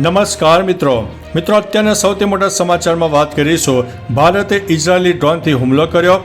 નમસ્કાર મિત્રો. મિત્રો, અત્યારના સૌથી મોટા સમાચારમાં વાત કરીશું. ભારતે ઇઝરાયેલી ડ્રોનથી હુમલો કર્યો.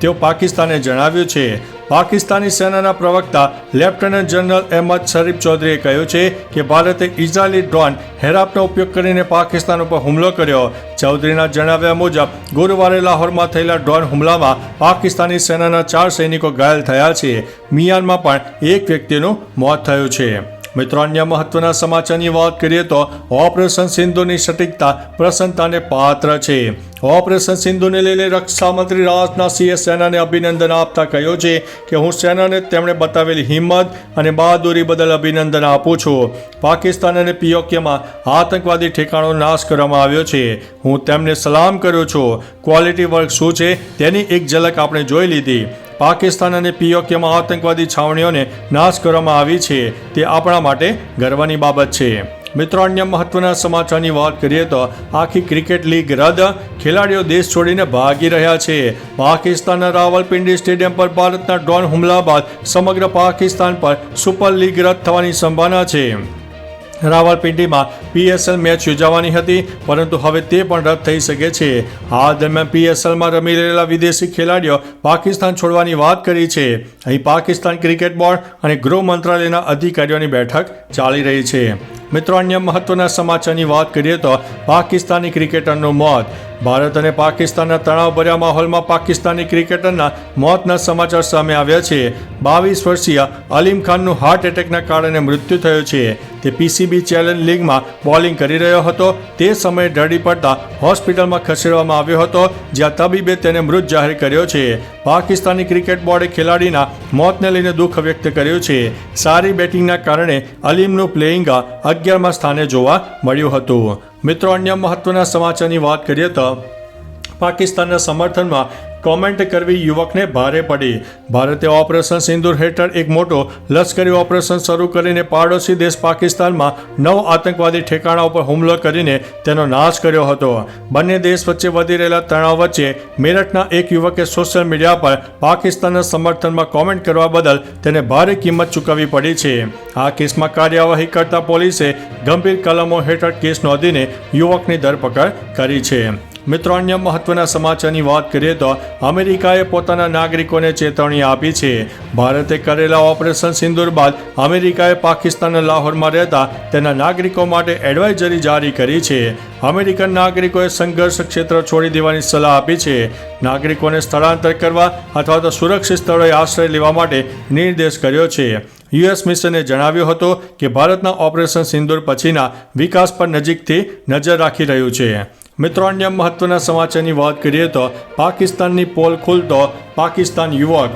તેઓ પાકિસ્તાને જણાવ્યું છે. પાકિસ્તાની સેનાના પ્રવક્તા લેફ્ટનન્ટ જનરલ અહેમદ શરીફ ચૌધરીએ કહ્યું છે કે ભારતે ઇઝરાયેલી ડ્રોન હેરાપનો ઉપયોગ કરીને પાકિસ્તાન ઉપર હુમલો કર્યો. ચૌધરીના જણાવ્યા મુજબ, ગુરુવારે લાહોરમાં થયેલા ડ્રોન હુમલામાં પાકિસ્તાની સેનાના ચાર સૈનિકો ઘાયલ થયા છે. મિયાનમાં પણ એક વ્યક્તિનું મોત થયું છે. મિત્રો અન્ય મહત્વના સમાચારની વાત કરીએ તો ઓપરેશન સિંધુની સટીકતા પ્રસન્નતાને પાત્ર છે. ઓપરેશન સિંધુને લઈને રક્ષામંત્રી રાજનાથસિંહે સેનાને અભિનંદન આપતા કહ્યું છે કે હું સેનાને તેમણે બતાવેલી હિંમત અને બહાદુરી બદલ અભિનંદન આપું છું. પાકિસ્તાન અને પીઓકેમાં આતંકવાદી ઠેકાણો નાશ કરવામાં આવ્યો છે. હું તેમને સલામ કરું છું. ક્વોલિટી વર્ક શું છે તેની એક ઝલક આપણે જોઈ લીધી. પાકિસ્તાન અને પીઓકેમાં આતંકવાદી છાવણીઓને નાશ કરવામાં આવી છે, તે આપણા માટે ગર્વની બાબત છે. મિત્રો, અન્ય મહત્વના સમાચારની વાત કરીએ તો આખી ક્રિકેટ લીગ રદ. ખેલાડીઓ દેશ છોડીને ભાગી રહ્યા છે. પાકિસ્તાનના રાવલપિંડી સ્ટેડિયમ પર ભારતના ડ્રોન હુમલા બાદ સમગ્ર પાકિસ્તાન પર સુપર લીગ રદ થવાની સંભાવના છે. રાવલપિંડીમાં પીએસએલ મેચ યોજાવાની હતી, પરંતુ હવે તે પણ રદ થઈ શકે છે. આ દરમિયાન પીએસએલમાં રમી રહેલા વિદેશી ખેલાડીઓ પાકિસ્તાન છોડવાની વાત કરી છે. અહીં પાકિસ્તાન ક્રિકેટ બોર્ડ અને ગૃહ મંત્રાલયના અધિકારીઓની બેઠક ચાલી રહી છે. મિત્રો, અન્ય મહત્વના સમાચારની વાત કરીએ તો પાકિસ્તાની ક્રિકેટરનું મોત. ભારત અને પાકિસ્તાનના તણાવભર્યા માહોલમાં પાકિસ્તાની ક્રિકેટરના મોતના સમાચાર સામે આવ્યા છે. બાવીસ વર્ષીય અલીમ ખાનનું હાર્ટ એટેકના કારણે મૃત્યુ થયું છે. તે પીસીબી ચેલેન્જ લીગમાં બોલિંગ કરી રહ્યો હતો. તે સમયે ઢળી પડતા હોસ્પિટલમાં ખસેડવામાં આવ્યો હતો, જ્યાં તબીબે તેને મૃત જાહેર કર્યો છે. પાકિસ્તાની ક્રિકેટ બોર્ડે ખેલાડીના મોતને લઈને દુઃખ વ્યક્ત કર્યું છે. સારી બેટિંગના કારણે અલીમનું પ્લેઇંગ અગિયારમાં સ્થાને જોવા મળ્યું હતું. મિત્રો અન્ય મહત્વના સમાચારની વાત કરીએ તો પાકિસ્તાનના સમર્થનમાં કોમેન્ટ કરવી યુવકને ભારે પડી. ભારતે ઓપરેશન સિંદૂર હેઠળ એક મોટો લશ્કરી ઓપરેશન શરૂ કરીને પાડોશી દેશ પાકિસ્તાનમાં નવ આતંકવાદી ઠેકાણા ઉપર હુમલો કરીને તેનો નાશ કર્યો હતો. બંને દેશ વચ્ચે વધી રહેલા તણાવ વચ્ચે મેરઠના એક યુવકે સોશિયલ મીડિયા પર પાકિસ્તાનના સમર્થનમાં કોમેન્ટ કરવા બદલ તેને ભારે કિંમત ચૂકવવી પડી છે. આ કેસમાં કાર્યવાહી કરતા પોલીસે ગંભીર કલમો હેઠળ કેસ નોંધીને યુવકની ધરપકડ કરી છે. મિત્રો, અન્ય મહત્વના સમાચારની વાત કરીએ તો અમેરિકાએ પોતાના નાગરિકોને ચેતવણી આપી છે. ભારતે કરેલા ઓપરેશન સિંદૂર બાદ અમેરિકાએ પાકિસ્તાનના લાહોરમાં રહેતા તેના નાગરિકો માટે એડવાઇઝરી જારી કરી છે. અમેરિકન નાગરિકોએ સંઘર્ષ ક્ષેત્ર છોડી દેવાની સલાહ આપી છે. નાગરિકોને સ્થળાંતર કરવા અથવા તો સુરક્ષિત સ્થળોએ આશ્રય લેવા માટે નિર્દેશ કર્યો છે. યુએસ મિશને જણાવ્યું હતું કે ભારતના ઓપરેશન સિંદૂર પછીના વિકાસ પર નજીકથી નજર રાખી રહ્યું છે. મિત્રો અન્ય મહત્વના સમાચારની વાત કરીએ તો પાકિસ્તાનની પોલ ખુલતો પાકિસ્તાન યુવક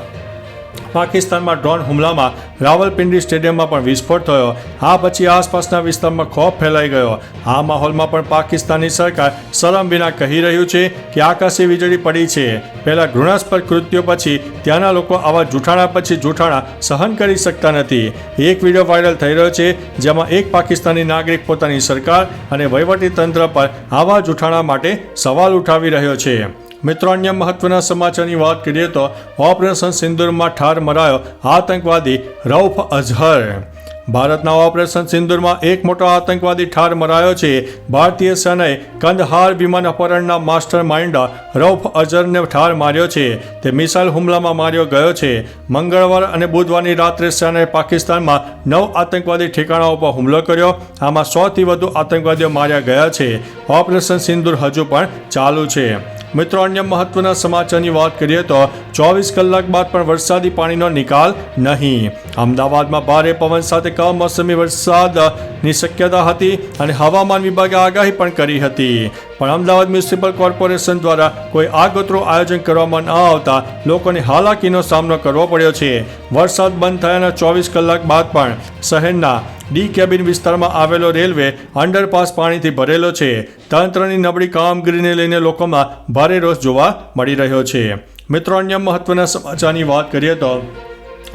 પાકિસ્તાનમાં ડ્રોન હુમલામાં રાવલપિંડી સ્ટેડિયમમાં પણ વિસ્ફોટ થયો. આ પછી આસપાસના વિસ્તારમાં ખોફ ફેલાઈ ગયો. આ માહોલમાં પણ પાકિસ્તાની સરકાર શરમ વિના કહી રહ્યું છે કે આકાશી વીજળી પડી છે. પહેલા ઘૃણાસ્પદ કૃત્યો પછી ત્યાંના લોકો આવા જૂઠાણા પછી જૂઠાણા સહન કરી શકતા નથી. એક વીડિયો વાયરલ થઈ રહ્યો છે જેમાં એક પાકિસ્તાની નાગરિક પોતાની સરકાર અને વહીવટી તંત્ર પર આવા જૂઠાણા માટે સવાલ ઉઠાવી રહ્યો છે. મિત્રો, અન્ય મહત્વના સમાચારની વાત કરીએ તો ઓપરેશન સિંદુરમાં ઠાર મરાયો આતંકવાદી રૌફ અઝહર. ભારતના ઓપરેશન સિંદુરમાં એક મોટો આતંકવાદી ઠાર મરાયો છે. ભારતીય સેનાએ કંદહાર વિમાન અપહરણના માસ્ટર માઇન્ડ રૌફ અઝહરને ઠાર માર્યો છે. તે મિસાઇલ હુમલામાં માર્યો ગયો છે. મંગળવાર અને બુધવારની રાત્રે સેનાએ પાકિસ્તાનમાં નવ આતંકવાદી ઠેકાણાઓ પર હુમલો કર્યો. આમાં સોથી વધુ આતંકવાદીઓ માર્યા ગયા છે. ઓપરેશન સિંદુર હજુ પણ ચાલુ છે. મિત્રો, અન્ય મહત્વના સમાચારની વાત કરીએ તો ચોવીસ કલાક બાદ પણ વરસાદી પાણીનો નિકાલ નહીં. અમદાવાદમાં ભારે પવન સાથે કમોસમી વરસાદની શક્યતા હતી અને હવામાન વિભાગે આગાહી પણ કરી હતી. પણ અમદાવાદ મ્યુનિસિપલ કોર્પોરેશન દ્વારા કોઈ આગોતરું આયોજન કરવામાં ન આવતા લોકોને હાલાકીનો સામનો કરવો પડ્યો છે. વરસાદ બંધ થયાના ચોવીસ કલાક બાદ પણ શહેરના ડી કેબિન વિસ્તારમાં આવેલો રેલવે અંડરપાસ પાણીથી ભરેલો છે. તંત્રની નબળી કામગીરીને લઈને લોકોમાં ભારે રોષ જોવા મળી રહ્યો છે. મિત્રો, અન્ય મહત્વના સમાચારની વાત કરીએ તો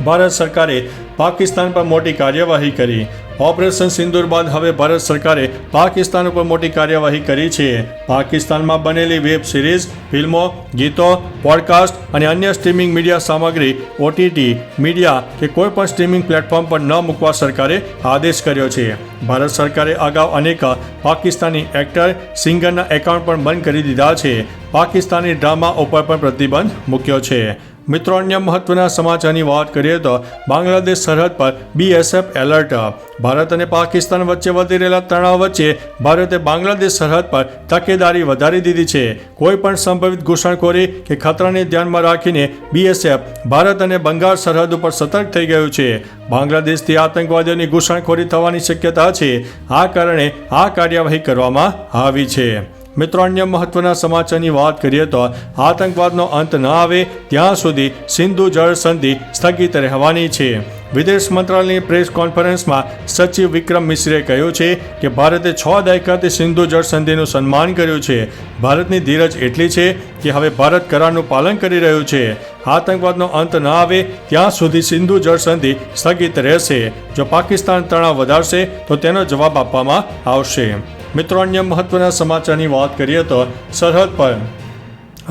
ભારત સરકારે પાકિસ્તાન પર મોટી કાર્યવાહી કરી. ઓપરેશન સિંદુર બાદ હવે ભારત સરકારે પાકિસ્તાન ઉપર મોટી કાર્યવાહી કરી છે. પાકિસ્તાનમાં બનેલી વેબ સિરીઝ, ફિલ્મો, ગીતો, પોડકાસ્ટ અને અન્ય સ્ટ્રીમિંગ મીડિયા સામગ્રી, ઓટીટી, મીડિયા કે કોઈ પણ સ્ટ્રીમિંગ પ્લેટફોર્મ પર ન મૂકવા સરકારે આદેશ કર્યો છે. ભારત સરકારે અગાઉ અનેક પાકિસ્તાની એક્ટર, સિંગરના એકાઉન્ટ પણ બંધ કરી દીધા છે. પાકિસ્તાની ડ્રામા ઉપર પણ પ્રતિબંધ મૂક્યો છે. મિત્રો, અન્ય મહત્વના સમાચારની વાત કરીએ તો બાંગ્લાદેશ સરહદ પર બીએસએફ એલર્ટ. ભારત અને પાકિસ્તાન વચ્ચે વધી રહેલા તણાવ વચ્ચે ભારતે બાંગ્લાદેશ સરહદ પર તકેદારી વધારી દીધી છે. કોઈ પણ સંભવિત ઘૂસણખોરી કે ખતરાને ધ્યાનમાં રાખીને બીએસએફ ભારત અને બંગાળ સરહદ ઉપર સતર્ક થઈ ગયું છે. બાંગ્લાદેશથી આતંકવાદીઓની ઘૂસણખોરી થવાની શક્યતા છે. આ કારણે આ કાર્યવાહી કરવામાં આવી છે. મિત્રો, અન્ય મહત્વના સમાચારની વાત કરીએ તો આતંકવાદનો અંત ન આવે ત્યાં સુધી સિંધુ જળ સંધિ સ્થગિત રહેવાની છે. વિદેશ મંત્રાલયની પ્રેસ કોન્ફરન્સમાં સચિવ વિક્રમ મિશ્રે કહ્યું છે કે ભારતે છ દાયકાથી સિંધુ જળ સંધિનું સન્માન કર્યું છે. ભારતની ધીરજ એટલી છે કે હવે ભારત કરારનું પાલન કરી રહ્યું છે. આતંકવાદનો અંત ન આવે ત્યાં સુધી સિંધુ જળ સંધિ સ્થગિત રહેશે. જો પાકિસ્તાન તણાવ વધારશે તો તેનો જવાબ આપવામાં આવશે. મિત્રો, અન્ય મહત્વના સમાચારની વાત કરીએ તો સરહદ પર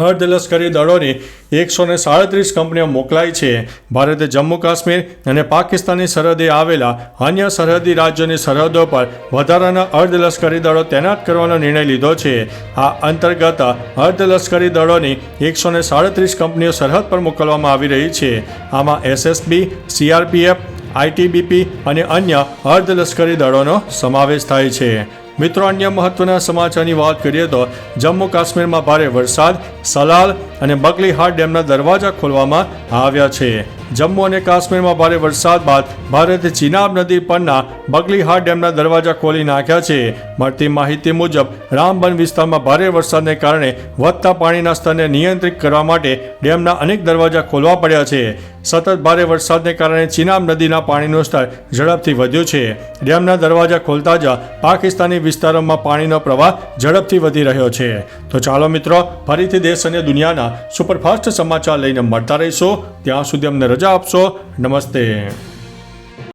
અર્ધલશ્કરી દળોની એકસો ને સાડત્રીસ કંપનીઓ મોકલાઈ છે. ભારતે જમ્મુ કાશ્મીર અને પાકિસ્તાની સરહદે આવેલા અન્ય સરહદી રાજ્યોની સરહદો પર વધારાના અર્ધલશ્કરી દળો તૈનાત કરવાનો નિર્ણય લીધો છે. આ અંતર્ગત અર્ધલશ્કરી દળોની એકસો ને સાડત્રીસ કંપનીઓ સરહદ પર મોકલવામાં આવી રહી છે. આમાં એસએસબી, સીઆરપીએફ, આઈટીબીપી અને અન્ય અર્ધલશ્કરી દળોનો સમાવેશ થાય છે. મિત્રો, અન્ય મહત્વના સમાચારની વાત કરીએ તો જમ્મુ કાશ્મીરમાં ભારે વરસાદ, સલાલ અને બગલીહાટ ડેમના દરવાજા ખોલવામાં આવ્યા છે. જમ્મુ અને કાશ્મીરમાં ભારે વરસાદ બાદ ભારતે ચિનાબ નદી પરના બગલીહાટ ડેમના દરવાજા ખોલી નાખ્યા છે. મળતી માહિતી મુજબ, રામબન વિસ્તારમાં ભારે વરસાદને કારણે વધતા પાણીના સ્તરને નિયંત્રિત કરવા માટે ડેમના અનેક દરવાજા ખોલવા પડ્યા છે. સતત ભારે વરસાદને કારણે ચિનાબ નદીના પાણીનું સ્તર ઝડપથી વધ્યું છે. ડેમના દરવાજા ખોલતા જ પાકિસ્તાની વિસ્તારોમાં પાણીનો પ્રવાહ ઝડપથી વધી રહ્યો છે. તો ચાલો મિત્રો, ફરીથી દેશ અને દુનિયાના સુપરફાસ્ટ સમાચાર લઈને મળતા રહીશું. ત્યાં સુધી અમને રજા આપશો. નમસ્તે.